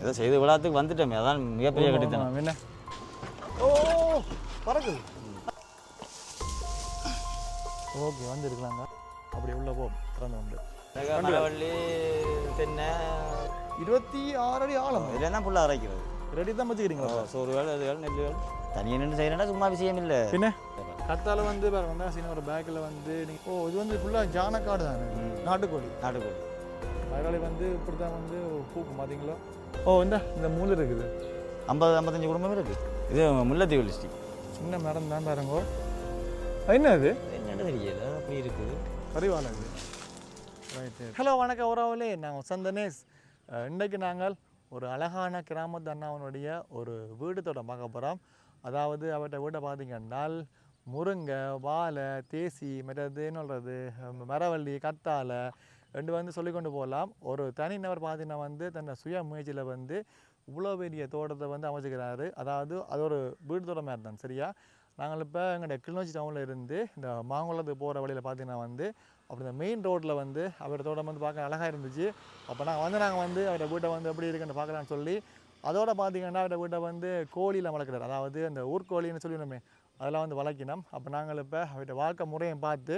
ஏதோ செய்து விழாத்துக்கு வந்துட்டோமே. அதான் மிகப்பெரிய கட்டித்தனம் என்ன? ஓ பறக்குது. ஓகே வந்துருக்கலாங்க. அப்படி உள்ள போ திறந்து உண்டு மரவள்ளி தென்னை. இருபத்தி ஆறு அடி ஆழம். இதில் தான் புள்ள அரைக்கிறது. ரெடி தான் வச்சுக்கிறீங்களா? சோறுகள் அதுகள் நெல்லுகள் தனியாக நின்று செய்யறேன்னா சும்மா விஷயம் இல்லை பின்ன கத்தால வந்து பாருங்க வந்தா சீன ஒரு பேக்கில் வந்து ஓ இது வந்து ஃபுல்லாக ஜானக்காடு தானே? நாட்டுக்கோழி. நாட்டுக்கோழி. மலையாளி வந்து இப்படி தான் வந்து பூக்கும் பார்த்தீங்களா? ஓ இந்த இந்த மூலை இருக்குது. ஐம்பது ஐம்பத்தஞ்சு குடும்பம் இருக்கு. இது முல்லைத்தீவு டிஸ்ட்ரிக் சின்ன மரம் தான் பாருங்க. என்ன இது என்னன்னு தெரியல அப்படி இருக்குது பரிவால இது ரைட்டு ஹலோ வணக்கம் உறவுலே நாங்கள் சந்தனேஷ் இன்றைக்கு நாங்கள் ஒரு அழகான கிராமத்து அண்ணாவனுடைய ஒரு வீடு தோட்டம் பார்க்க போகிறோம் அதாவது அவர்கிட்ட வீட்டை பார்த்தீங்கன்னால் முருங்கை வாழை தேசி மற்றது என்ன சொல்கிறது மரவள்ளி கத்தாழை ரெண்டு வந்து சொல்லிக்கொண்டு போகலாம். ஒரு தனிநபர் பார்த்தீங்கன்னா வந்து தன்னை சுய முயற்சியில் வந்து இவ்வளோ பெரிய தோட்டத்தை வந்து அமைச்சிக்கிறாரு. அதாவது அது ஒரு வீடு தோட்டம் மாதிரி தான் சரியா? நாங்கள் இப்போ எங்களுடைய கிளிநொச்சி டவுனில் இருந்து இந்த மாங்குளத்துக்கு போகிற வழியில் பார்த்தீங்கன்னா வந்து அப்படி இந்த மெயின் ரோட்டில் வந்து அவரோட தோட்டம் வந்து பார்க்க அழகாக இருந்துச்சு. அப்போ நாங்கள் வந்து நாங்கள் வந்து அவரோட வீட்டை வந்து எப்படி இருக்குன்னு பார்க்கலான்னு சொல்லி அதோட பார்த்தீங்கன்னா அவரோட வீட்டை வந்து கோழியில் வளர்க்குறாரு. அதாவது அந்த ஊர்கோழின்னு சொல்லிடணுமே அதெல்லாம் வந்து வளர்க்கினோம் அப்போ நாங்கள் இப்போ அவர்கிட்ட வாழ்க்கை முறையும் பார்த்து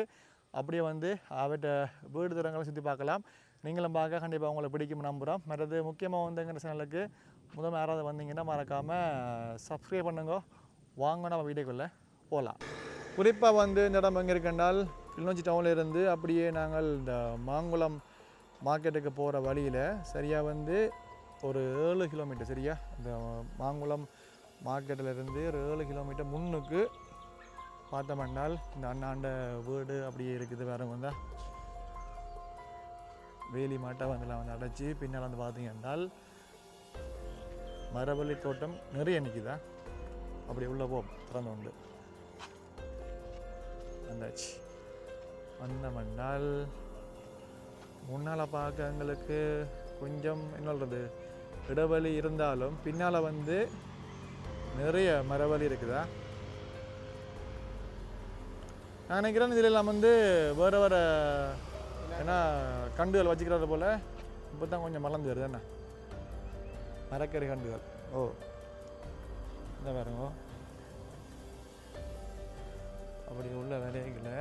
அப்படியே வந்து அவர்கிட்ட வீடு தூரங்களை சுற்றி பார்க்கலாம். நீங்களும் பார்க்க கண்டிப்பாக உங்களை பிடிக்கும் நம்புகிறோம் மற்றது முக்கியமாக வந்து எங்கள் சேனலுக்கு முதல் யாராவது வந்தீங்கன்னா மறக்காமல் சப்ஸ்கிரைப் பண்ணுங்க. வாங்க நம்ம வீடியோக்குள்ளே போகலாம் குறிப்பாக வந்து இந்த இடம் எங்கே இருக்குன்றால் கிளிநொச்சி டவுனில் இருந்து அப்படியே நாங்கள் இந்த மாங்குளம் மார்க்கெட்டுக்கு போகிற வழியில் சரியாக வந்து ஒரு ஏழு கிலோமீட்டர் சரியா? இந்த மாங்குளம் மார்க்கெட்டில் இருந்து ஒரு ஏழு கிலோமீட்டர் முன்னுக்கு பார்த்தோம்னால் இந்த அண்ணாண்ட வீடு அப்படியே இருக்குது வேற வந்தால் வேலி மாட்டை வந்து வந்து அடைச்சி பின்னால் வந்து பார்த்தீங்கன்னால் மரவள்ளி தோட்டம் நிறைய நிற்குதா அப்படி உள்ள போம் திறந்து உண்டு. வந்தாச்சு. மண்ணால் முன்னால் பார்க்க எங்களுக்கு கொஞ்சம் என்ன சொல்கிறது இடைவெளி இருந்தாலும் பின்னால் வந்து நிறைய மரவழி இருக்குதா? நான் நினைக்கிறேன் இதில் எல்லாம் வந்து வேறு வேறு ஏன்னா கண்டுகள் வச்சுக்கிறது போல் இப்போ தான் கொஞ்சம் மலர்ந்து வருது. என்ன? மரக்கறி கண்டுகள். ஓ. இந்த பாருங்க. அப்படி உள்ள வேலைகளை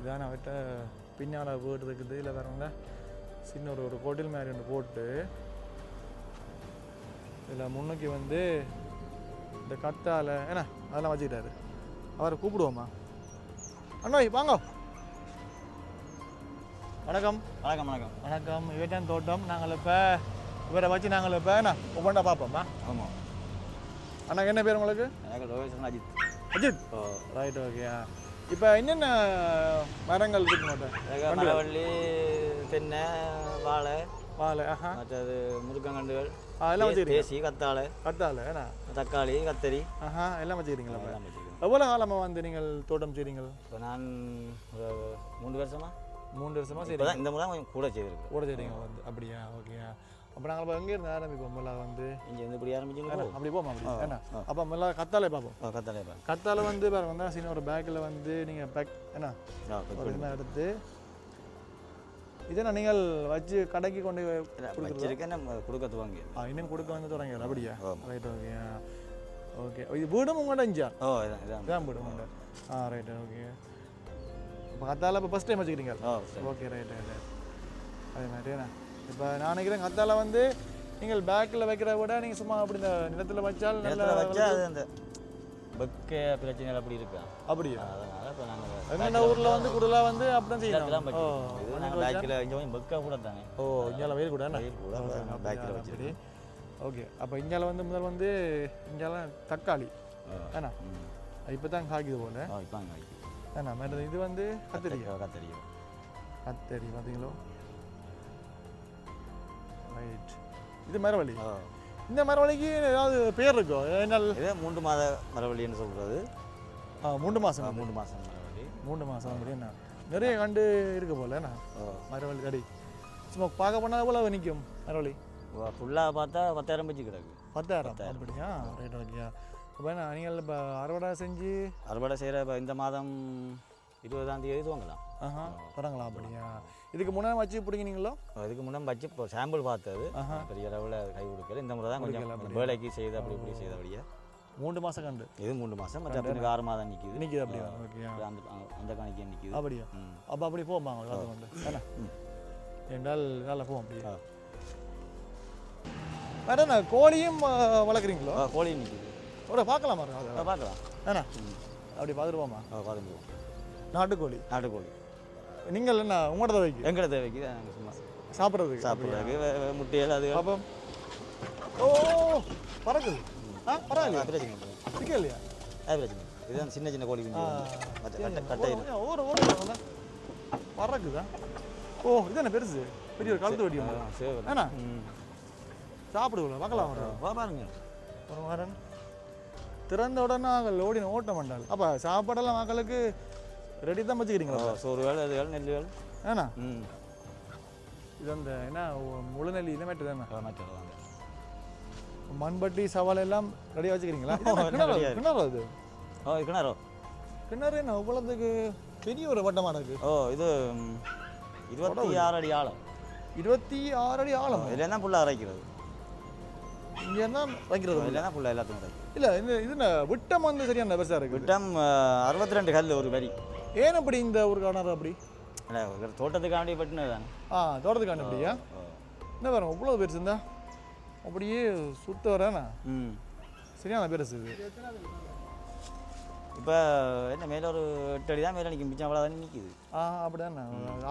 இதான் அவர்கிட்ட பின்னால் வீடு இருக்குது இல்லை பாருங்க சின்ன ஒரு ஒரு கோட்டில் மாதிரி ஒன்று போட்டு இதில் முன்னுக்கு வந்து இந்த கத்தால ஏன்னா அதெல்லாம் வச்சுக்கிட்டாரு. அவரை கூப்பிடுவோமா? அண்ணா வாங்க. வணக்கம். வணக்கம் வணக்கம். வணக்கம். இவற்றான் தோட்டம். நாங்கள் இப்போ இவரை வச்சு நாங்கள் இப்போ என்ன ஒவ்வொன்றா பார்ப்போம்மா. ஆமாம் அண்ணா என்ன பேர் உங்களுக்கு? அஜித். அஜித்? ஓ ரைட் ஓகே இப்போ என்னென்ன மரங்கள் இருக்கு மாட்டேன் மரவள்ளி தென்னை வாழை வாழை ஆஹா. மற்றது முருக்கங்கண்டுகள் அதெல்லாம் வச்சுக்கிறீங்க தேசி கத்தாழை ஏன்னா தக்காளி கத்தரி. ஆஹா எல்லாம் வச்சுக்கிறீங்களா எல்லாம் வச்சுக்கிறேன் எவ்வளோ காலமாக வந்து நீங்கள் தோட்டம் செய்றீங்க இப்போ நான் ஒரு மூன்று வருஷமா? மூணு வருஷமா சரி இந்த முறை கொஞ்சம் கூட செய்திருக்கேன் கூட செய்றீங்க வந்து அப்படியா? ஓகே. அப்போ நாங்கள் இப்போ எங்கே இருந்து ஆரம்பிப்போம் முதல்ல வந்து? இங்கே வந்து இப்படி ஆரம்பிச்சுங்களோ அப்படி போமா அப்படி? ஆ. அப்போ முதல்ல கத்தாலே பார்ப்போம். ஓ கத்தாழை பா கத்தால வந்து வேறு வந்தால் சின்ன ஒரு பேக்கில் வந்து நீங்கள் பேக் என்ன ஒரு இதுமாதிரி எடுத்து இதெல்லாம் நீங்கள் வச்சு கடைக்கு கொண்டு போய் கொடுக்குறதா? வச்சிருக்கேன் நம்ம கொடுக்க துவங்கி இன்னும் கொடுக்க வந்து தொடங்கிடுற அப்படியா. ரைட் ஓகே ஓகே இது வீடும் உங்கள்கிட்ட இருந்துச்சா ஓ இதான் இதான் இதான் வீடு உங்கள்கிட்ட ஆ ரைட் ஓகே இப்போ கத்தால இப்போ ஃபஸ்ட் டைம் வச்சுக்கிறீங்க ஓகே ரைட் ரைட் அதே மாதிரி என்ன இப்போ நான் நினைக்கிறேன் கத்தால வந்து நீங்கள் பேக்கில் வைக்கிறத விட நீங்கள் சும்மா அப்படி இந்த நிலத்தில் வச்சால் நல்ல நிலத்துல வச்சா அது அந்த வெக்க பிரச்சனைகள் அப்படி இருக்கா அப்படியா அதனால இப்போ நாங்கள் ஊரில் வந்து கூடுதலாக வந்து அப்படி தான் இதெல்லாம் செய்யணும் ஓ வச்சிருக்கோம் இது நாங்கள் பேக்கில் இங்கே கொஞ்சம் வெக்க கூட தாங்க ஓ இங்கே வெயில் கூட வெயில் கூட பேக்கில் வச்சிருக்கோம் ஓகே அப்போ இந்தியாவில் வந்து முதல் வந்து இந்தியாவில் தக்காளி. ம். இப்போ தான் காய்க்குது போல. ஏன்னா மேடம் இது வந்து கத்திரி கத்தரி கத்தரி பார்த்தீங்களோ ரைட் இது மரவள்ளி. இந்த மரவள்ளிக்கு ஏதாவது பேர் இருக்கோ? என்னால் இதே மூன்று மாத மரவள்ளின்னு சொல்கிறது ஆ மூன்று மாதம் மூன்று மாதம் மரவள்ளி. மூன்று மாதம் அப்படி என்ன? நிறைய கண்டு இருக்கு போல என்ன? மரவள்ளி கடி சும்மா பார்க்க போனால் எவ்வளோ நிற்கும் மரவள்ளி? ஃபுல்லாக பார்த்தா பத்தாயிரம் பச்சு கிடக்கு. பத்தாயிரம்? அப்படியா? ரைட் ஓகேயா இப்போ நீங்கள் இப்போ அறுவடை செஞ்சு? அறுவடை செய்கிற இப்போ இந்த மாதம் இருபதாம் தேதி துவங்கலாம் ஆஹா வரங்களா? அப்படியா? இதுக்கு முன்னாடி வச்சு பிடிங்கினீங்களோ அதுக்கு முன்னே வச்சு இப்போ சாம்பிள் பார்த்தது. பெரிய அளவில் கை கொடுக்கல. இந்த முறை தான் கொஞ்சம்? வேலைக்கு செய்து அப்படி இப்படி செய்தபடியா. மூன்று மாதம் கண்டு. இது மூணு மாதம் மற்ற பின்னுக்கு ஆறு மாதம் நிற்கிது இன்னைக்கு அப்படியா? ஓகே அந்த அந்த கணக்கு நிற்கிது அப்படியா? அப்போ அப்படி போமா காது கொண்டு. என்றால் வேலை போவோம் அப்படியே. என்ன கோழியும் வளர்க்குறீங்களோ? கோழி நிற்கிது ஒரு பார்க்கலாமா அதை பார்க்கலாம். ம். அப்படி ஆ பார்த்துக்குவோம் நாட்டுக்கோழி. நாட்டுக்கோழி. நீங்கள் என்ன உங்களோட தேவைக்கு? எங்கட தேவைக்கு சும்மா சாப்பிட்றதுக்கு சாப்பிட்றதுக்கு முட்டைகள் அது அப்போ ஓ பறக்குது. ஆ பரவாயில்லையா? பிரச்சனை இல்லை. சிக்க இல்லையா? அது பிரச்சனை. இதுதான் சின்ன சின்ன கோழி குஞ்சு. கட்டை கட்டை. ஓர ஓர பறக்குதா? ஓ இது என்ன பெருசு? பெரிய ஒரு கழுத்து. ஏண்ணா ம். சாப்பிடுவோம் பார்க்கலாம் வா பாருங்க. ஒரு வாரன். திறந்த உடனே நாங்கள் ஓடின ஓட்ட மாட்டாள் அப்போ சாப்பாடெல்லாம் மக்களுக்கு ரெடி தான் வச்சுக்கிறீங்களா? சோறு வேலை அது வேலை நெல் வேலை. ஏண்ணா ம். இது அந்த என்ன ஒ- முழுநெல்லி இனமேட்டு தானே? ஆ, மற்ற வாங்க மண்பட்டி சவால் எல்லாம் ரெடியாக வச்சுக்கிறீங்களா? இது என்ன கிணறு அது? ஓ கிணறோ. கிணறு என்ன இவ்வளோத்துக்கு பெரிய ஒரு வட்டமான இருக்கு? ஓ இது இருபத்தி ஆறு அடி ஆழம். இருபத்தி ஆறு அடி ஆழம். இதில் தான் புல்லாக அரைக்கிறது. இங்கே தான் வைக்கிறது இதில் தான் புல்லாக எல்லாத்தையும் அரைக்கிறது இல்லை இந்த இது என்ன விட்டம் வந்து சரியான பெருசாக இருக்கு? விட்டம் அறுபத்தி ரெண்டு கல் ஒரு வரி. ஏன் அப்படி இந்த ஒரு கிணறு அப்படி? இல்லை தோட்டத்துக்காண்டி வெட்டினது தானே. ஆ தோட்டத்துக்கான அப்படியா. என்ன பாருங்க இவ்வளோ பெருசு இருந்தா அப்படியே சுத்த வரேண்ணா ம். சரியான பெருசு இது. இப்போ என்ன மேலே ஒரு எட்டு அடி தான் மேலே நிற்கும் மிச்சம் அவ்வளோ தானே நிற்கிது ஆ அப்படிதானே.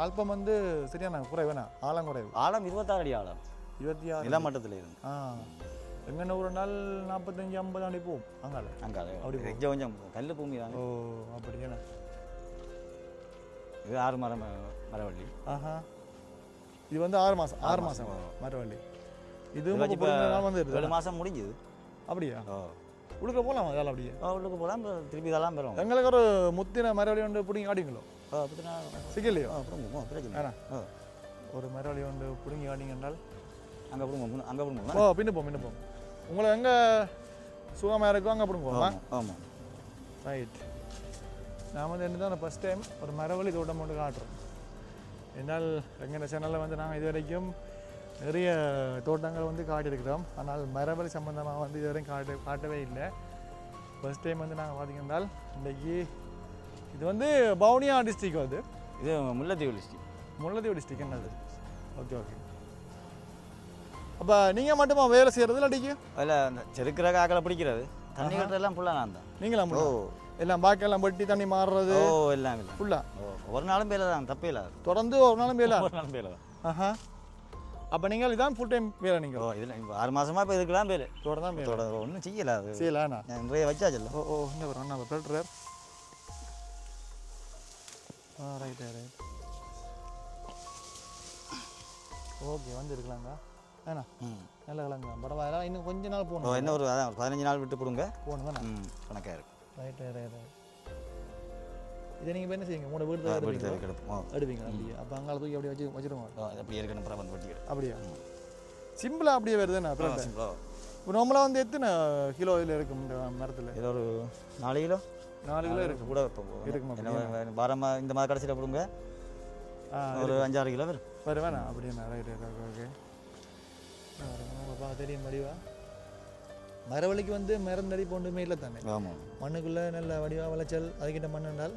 ஆல்பம் வந்து சரியான குறைவேண்ணா ஆழம் குறைவு. ஆழம் இருபத்தாறு அடி ஆழம். இருபத்தி ஆறு நில மட்டத்தில் இருந்து. ஆ. எங்கன்னா ஒரு நாள் நாற்பத்தஞ்சு ஐம்பது ஆண்டி போகும். அங்கால. அங்கே அப்படி அப்படி கொஞ்சம் கொஞ்சம் கல் பூமி தாங்க ஓ அப்படியாண்ணா இது ஆறு மரம் மரவள்ளி. ஆஹா. இது வந்து ஆறு மாதம் ஆறு மாதம் மரவள்ளி. இது வந்து இருக்குது? மாதம் முடிஞ்சுது. அப்படியா? ஓ. உடுக்க போகலாமா வேலை அப்படியே? உள்ளுக்கு போகலாம். திருப்பி இதெல்லாம் பெறும் எங்களுக்கு ஒரு முத்தின மரவள்ளி ஒன்று பிடிங்கி ஆடிங்களோ அப்படி சிக்கலையோ? அப்புறம் பிரச்சனை ஒரு மரவள்ளி ஒன்று பிடுங்கி ஆடிங்க என்றால் அங்கே போடுங்க அங்கே போடுங்க ஓ பின்னு போ பின்னு போ உங்களை எங்கே சுகமாக இருக்கோ அங்கே பிடுங்க போமா ஆமாம் ரைட் நான் வந்து என்ன தான் ஃபஸ்ட் டைம் ஒரு மரவள்ளி தோட்டம் ஒன்று காட்டுறோம். என்னால் எங்கள் சேனலில் வந்து நாங்கள் இது வரைக்கும் நிறைய தோட்டங்கள் வந்து காட்டியிருக்கிறோம். ஆனால் மரவள்ளி சம்மந்தமாக வந்து இது வரைக்கும் காட்ட காட்டவே இல்லை. ஃபர்ஸ்ட் டைம் வந்து நாங்கள் பார்த்தீங்கன்னா இன்றைக்கி இது வந்து பவுனியா டிஸ்ட்ரிக் வந்து இது முல்லைத்தீவு டிஸ்ட்ரிக் முல்லைத்தீவு டிஸ்ட்ரிக் என்னது? ஓகே ஓகே அப்போ நீங்கள் மட்டுமா வேலை செய்கிறது இல்லை அடிக்கு அதில் அந்த செருக்கிற காக்களை பிடிக்கிறது. தண்ணி கட்டுறதெல்லாம் ஃபுல்லாக நான் தான். நீங்களா ஓ? எல்லாம் பாக்கெல்லாம் வெட்டி தண்ணி மாறுறது. ஓ எல்லாம் இல்லை. ஃபுல்லாக ஓ ஒரு நாளும் பேல தான் தப்பே இல்லை. தொடர்ந்து ஒரு நாளும் வேலை. ஒரு நாளும் தான். ஆஹா. அப்போ நீங்கள் இதான் ஃபுல் டைம் வேலை நீங்கள் ஓ இதில் ஆறு மாசமா இப்போ இதுக்கெல்லாம் பேர் தோட தான் வேலை. தொடர் ஒன்றும் செய்யல அது. செய்யலாண்ணா நான் நிறைய வச்சாச்சுல்ல ஓ ஓ இந்த ஒரு அண்ணா பெல்ட்ரர் ஆ ரைட் ரைட் ஓகே வந்துருக்கலாங்க ஏண்ணா? ம். நல்ல கிழங்கு பரவாயில்ல இன்னும் கொஞ்ச நாள் போகணும். என்ன ஒரு அதான் பதினஞ்சு நாள் விட்டு போடுங்க போகணும்? தானே கணக்காக இருக்கு. ரைட் ரைட் இதை நீங்கள் என்ன செய்யுங்க உங்களோட வீடு தான் வீட்டு கிடப்போம் ஓ. எடுப்பீங்க அப்படியே? அப்போ அங்கால தூக்கி அப்படியே வச்சு வச்சிருவோம் அப்படியே இருக்கணும் அப்புறம் வந்து வெட்டிக்கிறேன் அப்படியா? சிம்பிளாக அப்படியே வருதுண்ணா அப்புறம் சிம்பிளா. இப்போ நம்மளாம் வந்து எத்தனை கிலோ இதில் இருக்கும் இந்த மரத்தில்? இது ஒரு நாலு கிலோ? நாலு கிலோ இருக்கும். கூட வைப்போம். இருக்குமா என்ன வாரமா இந்த மாதிரி கடைசியில் கொடுங்க. ஆ ஒரு அஞ்சாறு கிலோ வரும். வரு வேணா அப்படியா ரைட் ரைட் ஓகே ஓகே தெரியும் வடிவா மரவழிக்கு வந்து மரந்தடி போண்டுமே இல்லை தானே ஆமாம் மண்ணுக்குள்ளே நல்ல வடிவா விளைச்சல் அதுக்கிட்ட மண் என்றால்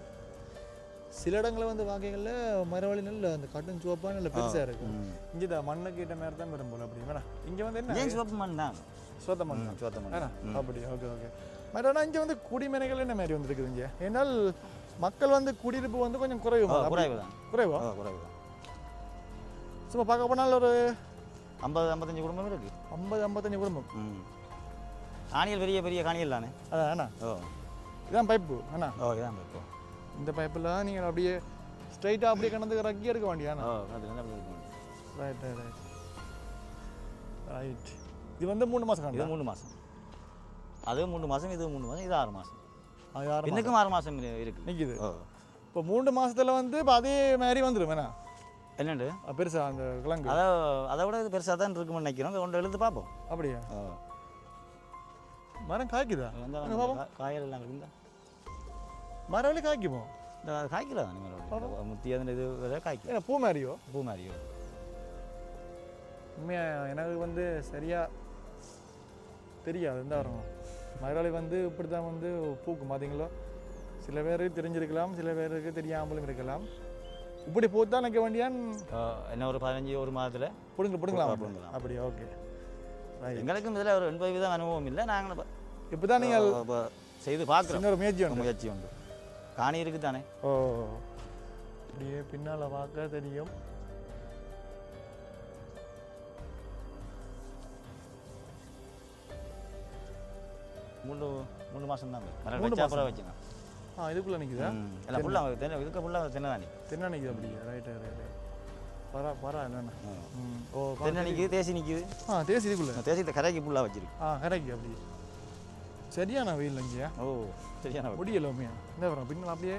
சில இடங்களில் வந்து வாக்கைகளில் மரவழி நல்ல அந்த கட்டும் சிவப்பாக நல்ல பெருசாக இருக்கும் இங்கே தான் மண்ணை கிட்ட மேலே தான் வரும் போல அப்படி வேணா இங்கே வந்து என்ன ஏன் சிவப்பு மண் தான் சோத்த மண் தான் சிவத்த மண் அப்படி ஓகே ஓகே மற்ற ஆனால் இங்கே வந்து குடிமனைகள் என்ன மாதிரி வந்துருக்குது இங்கே ஏன்னால் மக்கள் வந்து குடியிருப்பு வந்து கொஞ்சம் குறைவு குறைவு தான் குறைவா குறைவு தான் சும்மா பார்க்க போனால் ஒரு ஐம்பது ஐம்பத்தஞ்சு குடும்பம் இருக்கு. ஐம்பது ஐம்பத்தஞ்சு குடும்பம்? ம். காணிகள் பெரிய பெரிய காணிகள் தானே? அதான் அண்ணா. ஓ. இதான் பைப்பு அண்ணா. ஓ இதான் இப்போ இந்த பைப்பில் தான் நீங்கள் அப்படியே ஸ்ட்ரைட்டாக அப்படியே கிடந்து ரக்கி எடுக்க வேண்டியாண்ணா ஓ ரைட் ரைட் ரைட் ரைட் இது வந்து மூணு மாதம் இது மூணு மாதம் அது மூணு மாதம் இது மூணு மாதம் இது ஆறு மாதம் ஆறு இன்னுக்கும் ஆறு மாதம் இருக்கு. நிற்கிது இப்போ மூன்று மாசத்துல வந்து இப்போ அதே மாதிரி வந்துடும் வேணா என்னண்டு? பெருசா அந்த கிழங்கு அதை அதை விட இது பெருசாக தான் இருக்கும்னு நினைக்கிறோம். கொண்டு எழுத்து பார்ப்போம். அப்படியா? மரம் காய்க்குதா? அது வந்து அங்க பாப்போம். கா- காயல் எல்லாம் இருக்குல்ல மரவழி காய்க்குமோ? இந்த அது காய்க்கல தானே மேலே முத்தி அதில் இது காய்க்கும். பூ மாதிரியோ? பூ மாதிரியோ. உண்மையாக எனக்கு வந்து சரியாக தெரியாது. இந்த வரும் மயிலாளி வந்து இப்படி தான் வந்து பூக்கும். பார்த்தீங்களோ சில பேருக்கு தெரிஞ்சிருக்கலாம் சில பேருக்கு தெரியாமலும் இருக்கலாம். இப்படி பூத்தா நிற்க வேண்டியான்? என்ன ஒரு பதினஞ்சு ஒரு மாதத்தில் பிடுங்க பிடுங்கலாம்? பிடுங்கலாம். அப்படி ஓகே. எங்களுக்கும் இதில் ஒரு எண்பது வீதம் அனுபவம் இல்லை நாங்கள் இப்போ தான் நீங்கள் செய்து பார்க்குறோம். ஒரு முயற்சி உண்டு. முயற்சி உண்டு. காணி இருக்குது தானே? ஓ அப்படியே பின்னால் பார்க்க தெரியும். மூணு மூணு மாதம் தான் வச்சுங்க ஆ இதுக்குள்ளே நிற்குதா எல்லாம் ஃபுல்லாக தென்னை. இதுக்கு ஃபுல்லாக தென்னை தானே தென்னை நிற்குது அப்படியே ரைட்டு ரைட்டு பரா பரா என்னண்ணா ம். ஓ தென்னை நிற்கிது தேசி நிற்கிது ஆ தேசி இதுக்குள்ளே. தேசி இந்த கரைக்கு ஃபுல்லாக வச்சிருக்கு. ஆ கரைக்கு அப்படியே சரியான வெயில் இங்கேயா? ஓ சரியான வழி. முடியல உண்மையா இந்த வரும் பின்னால் அப்படியே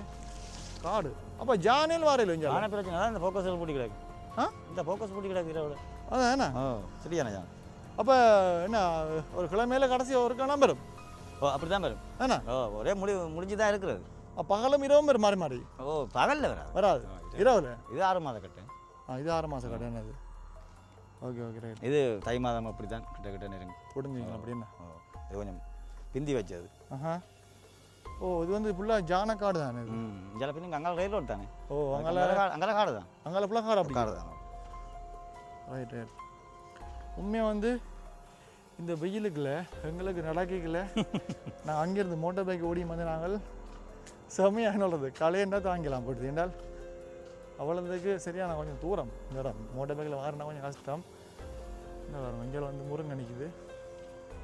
காடு. அப்போ ஜானியல் வாரையில் இங்கே ஆன பிரச்சனை தான் இந்த ஃபோக்கஸ் பூட்டி கிடக்கு. ஆ? இந்த ஃபோக்கஸ் பூட்டி கிடக்கு இரவு அதான் என்ன? ஓ சரியான ஜான். அப்போ என்ன ஒரு கிழமையில கடைசி ஒரு கணம் வரும். ஓ அப்படி தான் வரும் ஓ ஒரே முடி முடிஞ்சு தான் இருக்கிறது. பகலும் இரவும் வரும் மாறி மாறி ஓ பகலில் வராது வராது இரவில் இது ஆறு மாத கட்டு ஆ இது ஆறு மாதம் கடை என்னது ஓகே ஓகே ரைட் இது தை மாதம் அப்படி தான் கிட்ட கிட்ட நெருங்கு பிடிஞ்சிக்கலாம் அப்படின்னா ஓ இது கொஞ்சம் பிந்தி வச்சது ஆஹா ஓ இது வந்து ஃபுல்லாக ஜான காடு தானே இது இதில் பின்னுங்க அங்கே ரயில் ரோடு தானே ஓ அங்கே அங்கே காடு தான் அங்கே ஃபுல்லாக காடு அப்படி காடு தான் ரைட் ரைட் உண்மையாக வந்து இந்த வெயிலுக்குள்ள எங்களுக்கு நடக்கல நான் அங்கேருந்து மோட்டார் பைக் ஓடி வந்து நாங்கள் செம்மையாக என்னது கலையண்டா தாங்கலாம் போடுது என்றால் அவ்வளோதுக்கு சரியான கொஞ்சம் தூரம். இந்த இடம் மோட்டார் பைக்கில் வாரினா கொஞ்சம் கஷ்டம். என்ன வரும் இங்கே வந்து முருங்கை நிற்கிது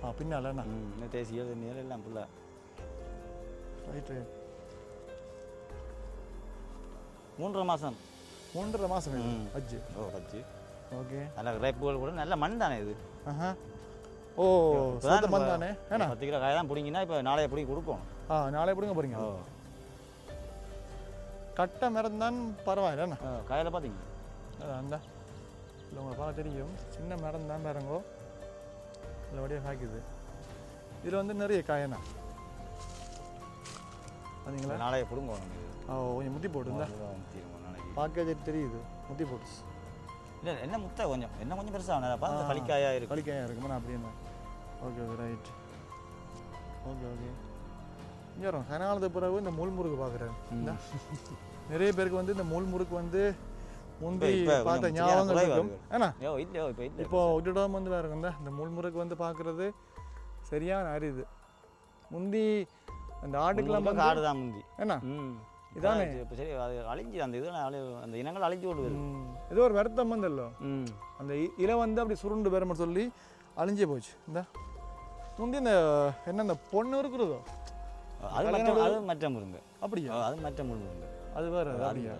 ஆ பின்னால் என்ன? ம் இன்னும் தேசிய நீர் எல்லாம் ஃபுல்லாக ரைட் ரைட் மூன்றரை மாதம் மூன்றரை மாதம். அஜ்ஜு ஓ வச்சு ஓகே. நல்ல ரேப்புகள் கூட நல்ல மண் தானே இது? ஆஹா. ஓ மண் தானே? பத்து கிலோ காய் தான் பிடிங்கினா இப்போ நாளைய பிடிங்கி கொடுக்கணும் ஆ நாளை பிடிங்க போகிறீங்க கட்ட மரம் தான் பரவாயில்ல ஓ, காயில பார்த்தீங்க. அதான் இல்லை உங்களை பார்க்க தெரியும். சின்ன மரம் தான் பாருங்கோ. இதில் வழியாக காய்க்குது. இதில் வந்து நிறைய காயனா பார்த்தீங்களா? நாளைய இது ஆ கொஞ்சம் முத்தி போட்டு இருந்தா அதுதான் தீருமா நாளைக்கு. பார்க்க தெரியுது. முத்தி போட்டு. இல்லை என்ன முட்டை கொஞ்சம்? என்ன கொஞ்சம் பெருசாக அந்த பளிக்காயா இருக்கு. வலிக்காயா இருக்குமா அப்படியே okay okay right okay okay. இங்கே வரும். கனாலத்து பிறகு இந்த முள் முறுக்கு பார்க்குறேன் இந்த. நிறைய பேருக்கு வந்து இந்த முள் முறுக்கு வந்து முந்தி பார்த்த ஞாபகம் இருக்கும். இருக்கு. ஏன்னா? இப்போ இல்லை விட்டுடாம வந்து வேறு இந்த இந்த முள் முறுக்கு வந்து பார்க்குறது சரியான அரிது. முந்தி அந்த ஆட்டுக்கெல்லாம் முழுக்க வந்து காடு தான் முந்தி. என்ன ம். இதானே? இப்போ சரி அது அழிஞ்சு அந்த இது அந்த இனங்கள் அழிஞ்சு கொண்டு வருது ஏதோ ஒரு வருத்தம் வந்தല്ലോ ம். அந்த இலை வந்து அப்படி சுருண்டு பெருமை சொல்லி அழிஞ்சே போச்சு. இந்த. முந்தி இந்த என்ன இந்த பொண்ணு இருக்கிறதோ? அது மற்ற அது மற்ற முருங்கை. அப்படியா? அது மற்ற முருங்கை. அது வேற அப்படியா?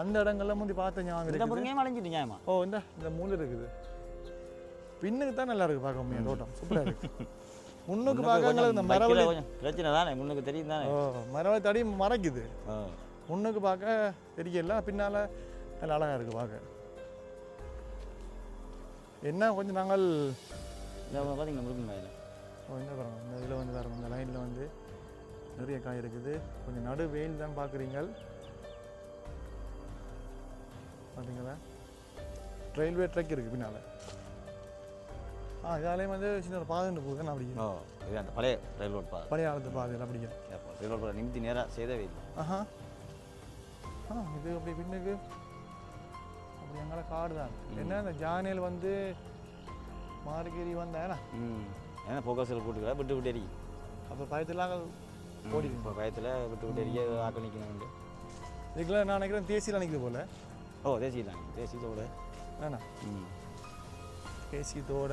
அந்த இடங்கள்ல முந்தி பார்த்த ஞாபகம் இருக்குது? முருங்கையும் அழிஞ்சிட்டு நியாயமா? ஓ இந்த இந்த முள் இருக்குது. பின்னுக்கு தான் நல்லா இருக்கு பார்க்க முடியும் தோட்டம். சூப்பரா இருக்கு. முன்னுக்கு பார்க்க இந்த மரவழி பிரச்சனை தானே? முன்னுக்கு தெரியும் தானே? ஓ மரவழி தடி மறைக்குது. முன்னுக்கு பார்க்க தெரியல பின்னால நல்லா அழகா இருக்கு பார்க்க. என்ன கொஞ்சம் நாங்கள் இந்த பார்த்தீங்களா முருங்கை காயில் ஓ, இந்த இதில் வந்து பாருங்க இந்த லைனில் வந்து. நிறைய காய் இருக்குது. கொஞ்சம் நடு வெயில் தான் பார்க்குறீங்க பார்த்தீங்களா? ரயில்வே ட்ரெக் இருக்குது பின்னால். ஆ இதாலேயும் வந்து சின்ன ஒரு பாதை போகுது. அப்படி ஓ இது அந்த பழைய ரயில் ரோட் பாதை பழைய காலத்து பாதையில் அப்படிங்க. ரயில் ரோட் பாதை நிமித்தி நேராக செய்தவே இல்லை. ஆஹா. ஆ இது அப்படி பின்னுக்கு. அப்படி எங்களை காடு தான் என்ன இந்த ஜானியல் வந்து மார்கேரி வந்தேன்னா ம். ஏன்னா ஃபோக்கஸில் போட்டுக்கிறா விட்டு விட்டு எரிக்கும் அப்போ பயத்துலாம் ஓடி இப்போ பயத்தில் விட்டு விட்டு எரிக்க ஆக்கள் நிற்கணும் இதுக்கெல்லாம் நான் நினைக்கிறேன் தேசியில் நிற்குது போல. ஓ தேசிய தான் தேசிய தோட. வேணா ம். தேசி தோட.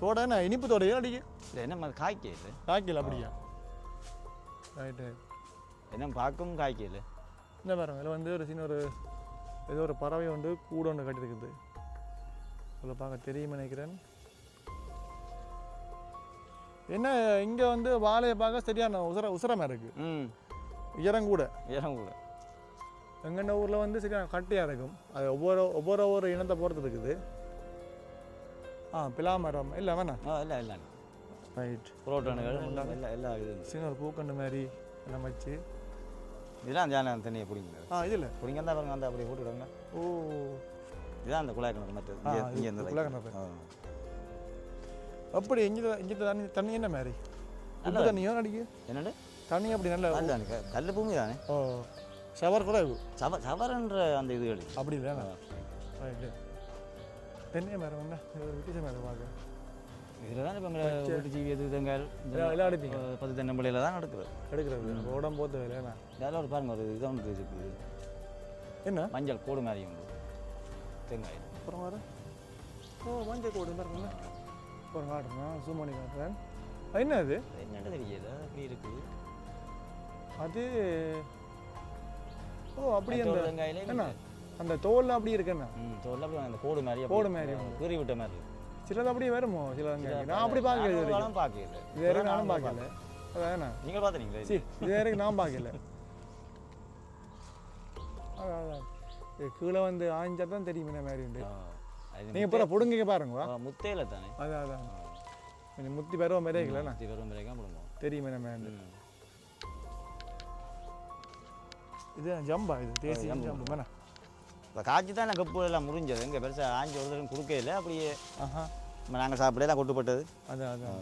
தோட என்ன இனிப்பு தோட ஏன் அடிக்க? இல்லை என்ன மாதிரி காய்க்க இல்லை காய்க்கல அப்படியா? ரைட்டு என்ன பார்க்கவும் காய்க்க இல்லை இந்த பாருங்க இதில் வந்து ஒரு சின்ன ஒரு ஏதோ ஒரு பறவை வந்து கூடு ஒன்று கட்டியிருக்குது. இதில் பார்க்க தெரியும் நினைக்கிறேன். என்ன இங்கே வந்து வாழையை பார்க்க சரியான உசர உசரமாக இருக்குது ம். உயரம் கூட ஏறம் கூட எங்கென்ன ஊரில் வந்து சரியான கட்டியாக இருக்கும். அது ஒவ்வொரு ஒவ்வொரு ஒவ்வொரு இனத்தை பொறுத்து இருக்குது. ஆ பிலாமரம் இல்லை வேணாம். ஆ இல்லை இல்லை. ரைட் புரோட்டானுகள் எல்லாம் எல்லா இது. சின்ன பூக்கண்டு மாதிரி எல்லாம் வச்சு. இதெல்லாம் தியானம் தண்ணியை பிடிங்க. ஆ இதில். பிடிங்க தான் பாருங்க அந்த அப்படியே போட்டுவிடுங்க ஓ. இதுதான் அந்த குழாய் கிணறு ஆ, இங்கே இது இங்கே இருந்து குழாய் கிணறு. அப்படி இங்கே இங்கே தண்ணி தண்ணி என்ன மாதிரி? உப்பு தண்ணியோ அடிக்கு என்னண்டு தண்ணி அப்படி நல்ல க- கல் பூமி தானே? ஓ ஷவர் கூட சவ சவரன்ற அந்த இது எடுக்கு அப்படி இல்லைண்ணா ரைட்டு. தென்னை மரம் என்ன? விட்டிச்ச மரம் பார்க்க இதில் தான் இப்போ எங்களை வீட்டு ஜீவி எது தேங்காய் எல்லாம் அடிப்பீங்க? பத்து தென்னம்பிள்ளையில் தான் நடக்குது. எடுக்கிறது. அப்போ உடம்பு போத்து இல்லைண்ணா இதெல்லாம் ஒரு பாருங்க ஒரு இது ஒன்று இருக்குது. என்ன? மஞ்சள் கோடு மாதிரி உண்டு தேங்காய் அப்புறம் வர ஓ மஞ்சள் கோடு பாருங்க அப்புறம் காட்டுறேன் ஜூம் பண்ணி காட்டுறேன். என்ன அது என்னட்டு தெரியல அப்படி இருக்குது அது ஓ அப்படி அந்த என்ன? அந்த தோல் அப்படி இருக்குண்ணா ம் தோல்ல அப்படி அந்த கோடு மாதிரி கோடு மாதிரி கீறி விட்ட மாதிரி. சிலது அப்படியே வருமோ? சில நான் அப்படி ஒரு நாளும் பார்க்கல. இது வரைக்கும் நானும் பார்க்கல. அதான் நீங்கள் பார்த்துறீங்களா சி இது வரைக்கும் நான் பார்க்கல. கீழே வந்து ஆஞ்சா தான் தெரியும் என்ன மாதிரி உண்டு நீங்கள் பூரா பிடுங்கிக்க பாருங்க முத்தையில தானே? அதான் அதான் கொஞ்சம் முத்தி பருவம் இருக்கலண்ணா முத்தி வரும் வரைக்கும் விடுவோம் தெரியும் என்ன மாதிரி இது ஜம்பா இது தேசிய ஜம்பு. மேண்ணா இப்போ காய்ச்சி தான் கப்பு எல்லாம் முறிஞ்சது. எங்கே பெருசாக ஆஞ்சி ஒரு தடவை கொடுக்கல அப்படியே ஆஹா. நாங்கள் சாப்பிடலாம் கொட்டுப்பட்டது. அதான் அதான்.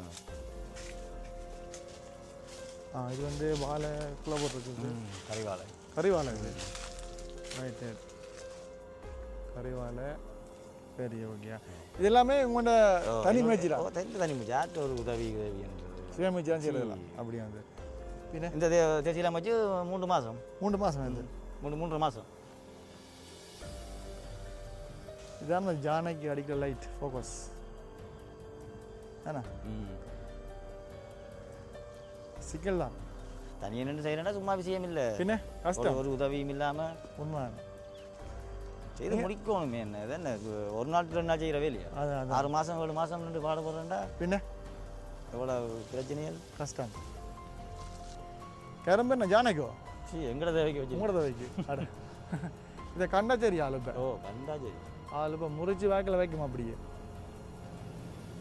ஆ. இது வந்து வாழை குள்ள போட்டிருக்கு கறிவாழை. கறிவாழை இது. ரைட்டு கறிவாழை. சரி ஓகே இது எல்லாமே உங்களோட தனி முயற்சி தான் தனி தனி முயற்சி யார்கிட்ட ஒரு உதவி உதவி சுய முயற்சி தான் அப்படியா வந்து. பின்ன? இந்த தேசியில் வச்சு மூன்று மாதம் மூணு மாதம் இது மூணு மூன்று மாதம் இதான் இந்த ஜானைக்கு அடிக்கிற லைட் ஃபோக்கஸ் ம். சிக்கல் தான் தனியாக நின்று செய்யறேன்னா சும்மா விஷயம் இல்லை. பின்ன கஷ்டம். ஒரு உதவியும் இல்லாமல் உண்மை செய்து முடிக்கணுமே என்ன என்ன ஒரு நாள் ரெண்டு நாள் அது அது ஆறு மாதம் ஏழு மாதம் நின்று பாட போகிறேன்டா பின்ன எவ்வளோ பிரச்சனைகள் கஷ்டம் கரும்பு என்ன ஜானைக்கோ சீ எங்கட தேவைக்கு வச்சு உங்களோட வைக்கு அட இதை கண்டா சரி ஆளுப்ப ஓ கண்டா சரி ஆளுப்ப முறிச்சு வாக்கில் வைக்கும் அப்படியே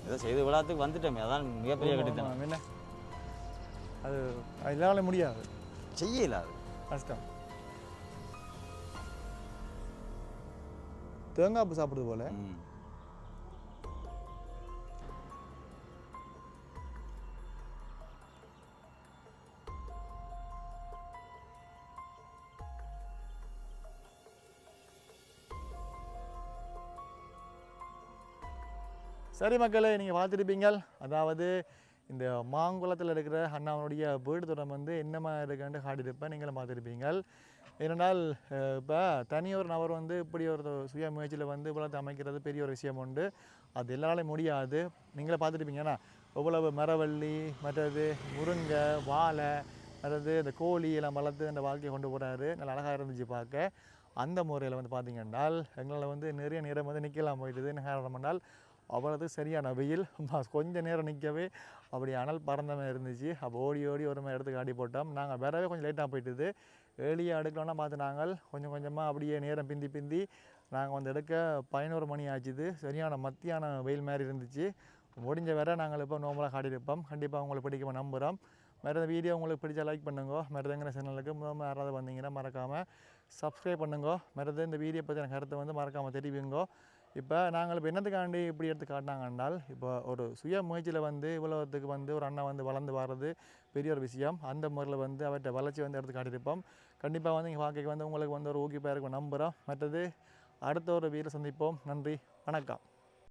ஏதோ செய்து விழாத்துக்கு வந்துட்டோமே அதான் மிகப்பெரிய கட்டித்தனம் ஆமா, என்ன அது இல்லாத முடியாது செய்யல அது கஷ்டம் தேங்காய் பூ சாப்பிடுறது போல. சரி மக்களே நீங்கள் பார்த்துருப்பீங்க அதாவது இந்த மாங்குளத்தில் இருக்கிற அண்ணாவனுடைய வீடு தோட்டம் வந்து என்னமா இருக்குன்னு காட்டியிருப்பேன். நீங்களும் பார்த்துருப்பீங்க ஏனென்றால் இப்போ தனி ஒரு நபர் வந்து இப்படி ஒரு சுய முயற்சியில் வந்து இவ்வளோ அமைக்கிறது பெரிய ஒரு விஷயம் உண்டு. அது எல்லாராலையும் முடியாது. நீங்களே பார்த்துருப்பீங்க. ஏன்னா எவ்வளவு மரவள்ளி மற்றது முருங்கை வாழை மற்றது இந்த கோழி எல்லாம் வளர்த்து அந்த வாழ்க்கையை கொண்டு போகிறாரு நல்லா அழகாக இருந்துச்சு பார்க்க. அந்த முறையில் வந்து பார்த்தீங்கன்னால் எங்களால் வந்து நிறைய நேரம் வந்து நிற்கலாம் போயிட்டுது. என்ன காரணம் பண்ணால் அவ்வளவு சரியான வெயில். கொஞ்சம் கொஞ்ச நேரம் நிற்கவே அப்படி அனல் பறந்த மாதிரி இருந்துச்சு. அப்போ ஓடி ஓடி ஒரு மாதிரி இடத்துக்கு ஆடி போட்டோம் நாங்கள் வரவே கொஞ்சம் லேட்டாக போயிட்டுது. வெளியே எடுக்கலாம்னா பார்த்து நாங்கள் கொஞ்சம் கொஞ்சமாக அப்படியே நேரம் பிந்தி பிந்தி நாங்கள் வந்து எடுக்க பதினோரு மணி ஆச்சுது. சரியான மத்தியான வெயில் மாதிரி இருந்துச்சு. முடிஞ்ச வரை நாங்கள் இப்போ நோம்பலாக காட்டியிருப்போம் கண்டிப்பாக உங்களுக்கு பிடிக்குமா நம்புகிறோம் வேறு இந்த வீடியோ உங்களுக்கு பிடிச்சா லைக் பண்ணுங்க. மருதுங்கிற சேனலுக்கு முதல்ல யாராவது வந்தீங்கன்னா மறக்காமல் சப்ஸ்கிரைப் பண்ணுங்க. மருது இந்த வீடியோ பற்றின கருத்தை வந்து மறக்காமல் தெரிவிங்கோ. இப்போ நாங்கள் இப்போ என்னத்துக்காண்டி இப்படி எடுத்து காட்டினாங்கன்னால் இப்போ ஒரு சுய முயற்சியில் வந்து இவ்வளோத்துக்கு வந்து ஒரு அண்ணா வந்து வளர்ந்து வர்றது பெரிய ஒரு விஷயம். அந்த முறையில் வந்து அவர்கிட்ட வளர்ச்சி வந்து எடுத்து காட்டியிருப்போம் கண்டிப்பாக வந்து இங்கே பார்க்க வந்து உங்களுக்கு வந்து ஒரு ஊக்கிப்பாக இருக்கும். நம்புகிறோம் மற்றது அடுத்த ஒரு வீடியோ சந்திப்போம். நன்றி. வணக்கம்.